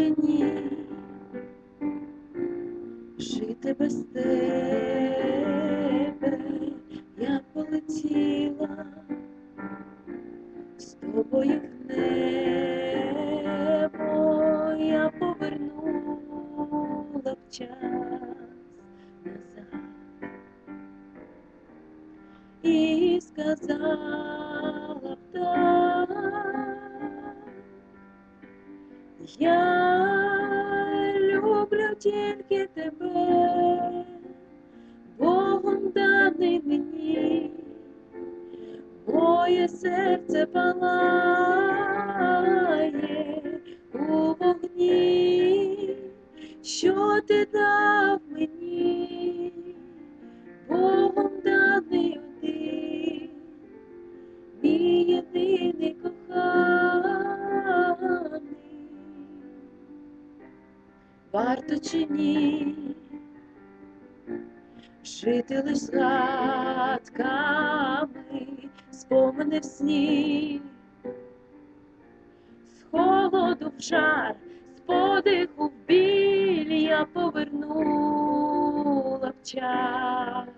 чужині, жити без тебе я полетіла з тобою в небо, я повернула в час назад і сказала. Yeah тільки тебе, Богом даний мені, моє серце палає у вогні, що ти дав Варто чи ні? Жити лиш згадками, спомини в сні, з холоду в жар, з подиху в біль я повернула б час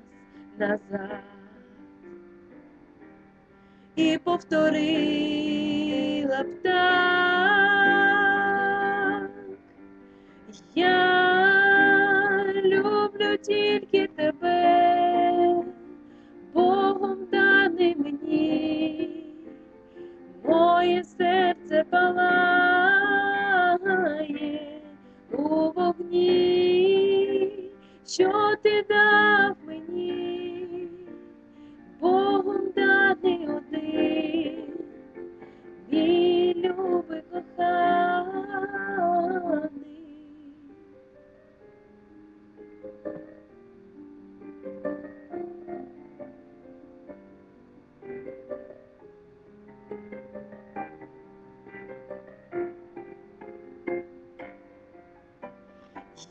назад. І повторила б так. Тільки тебе, Богом дани мені, моє серце палає у вогні, що ти дав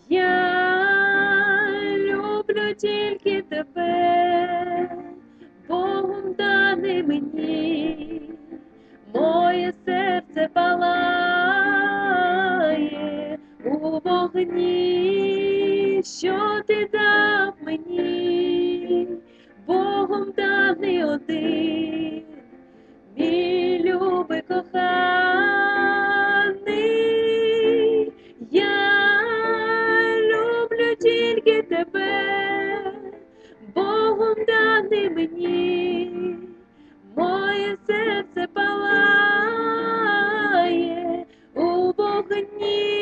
Я люблю тільки тебе, Богом даний мені, моє серце палає у вогні, що ти дав мені, Богом даний один, мій любий коханий, я люблю тільки тебе, Богом даний мені, моє серце палає у вогні.